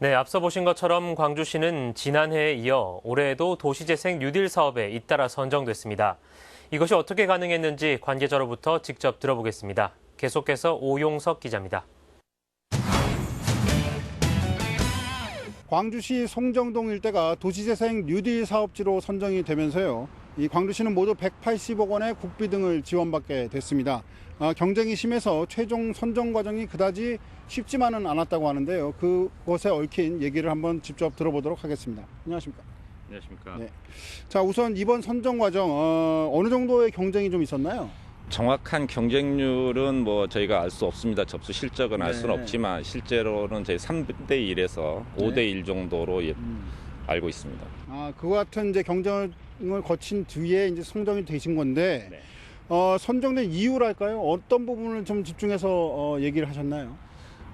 네, 앞서 보신 것처럼 광주시는 지난해에 이어 올해에도 도시재생 뉴딜 사업에 잇따라 선정됐습니다. 이것이 어떻게 가능했는지 관계자로부터 직접 들어보겠습니다. 계속해서 오용석 기자입니다. 광주시 송정동 일대가 도시재생 뉴딜 사업지로 선정이 되면서요. 이 광주시는 모두 180억 원의 국비 등을 지원받게 됐습니다. 아, 경쟁이 심해서 최종 선정 과정이 그다지 쉽지만은 않았다고 하는데요. 그것에 얽힌 얘기를 한번 직접 들어보도록 하겠습니다. 안녕하십니까? 안녕하십니까. 네. 자, 우선 이번 선정 과정 어, 어느 정도의 경쟁이 좀 있었나요? 정확한 경쟁률은 뭐 저희가 알 수 없습니다. 접수 실적은 알 수는 네. 없지만 실제로는 저희 3대 1에서 네. 5대 1 정도로 예- 알고 있습니다. 아, 그와 같은 이제 경쟁을 거친 뒤에 이제 선정이 되신 건데 네. 어, 선정된 이유랄까요? 어떤 부분을 좀 집중해서 어, 얘기를 하셨나요?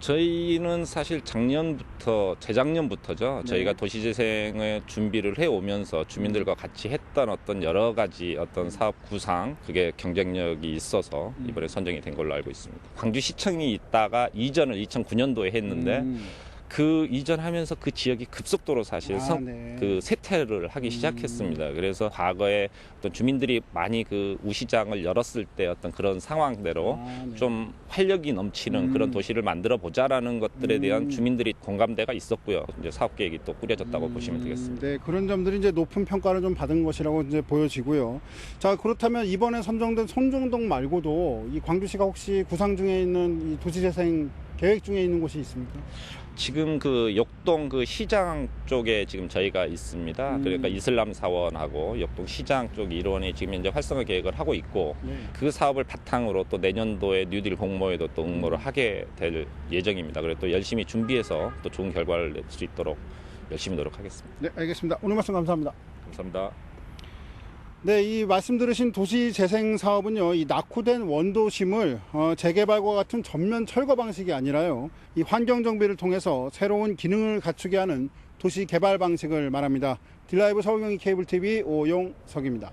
저희는 사실 작년부터 재작년부터죠. 네. 저희가 도시재생의 준비를 해 오면서 주민들과 같이 했던 어떤 여러 가지 어떤 사업 구상 그게 경쟁력이 있어서 음. 이번에 선정이 된 걸로 알고 있습니다. 광주시청이 있다가 이전을 2009년도에 했는데 음. 그 이전하면서 그 지역이 급속도로 사실 아, 성- 네. 그 세태를 하기 음. 시작했습니다. 그래서 과거에 어떤 주민들이 많이 그 우시장을 열었을 때 어떤 그런 상황대로 아, 네. 좀 활력이 넘치는 음. 그런 도시를 만들어 보자라는 것들에 대한 음. 주민들이 공감대가 있었고요. 이제 사업 계획이 또 꾸려졌다고 음, 보시면 되겠습니다. 네, 그런 점들이 이제 높은 평가를 좀 받은 것이라고 이제 보여지고요. 자, 그렇다면 이번에 선정된 손정동 말고도 이 광주시가 혹시 구상 중에 있는 이 도시재생 계획 중에 있는 곳이 있습니까? 지금 그 역동 그 시장 쪽에 지금 저희가 있습니다. 음. 그러니까 이슬람 사원하고 역동 시장 쪽 일원이 지금 이제 활성화 계획을 하고 있고 네. 그 사업을 바탕으로 또 내년도에 뉴딜 공모에도 또 응모를 음. 하게 될 예정입니다. 그래서 또 열심히 준비해서 또 좋은 결과를 낼 수 있도록 열심히 노력하겠습니다. 네, 알겠습니다. 오늘 말씀 감사합니다. 감사합니다. 네, 이 말씀 들으신 도시 재생 사업은요, 이 낙후된 원도심을 어, 재개발과 같은 전면 철거 방식이 아니라요, 이 환경 정비를 통해서 새로운 기능을 갖추게 하는 도시 개발 방식을 말합니다. 딜라이브 서울경기 케이블 TV 오용석입니다.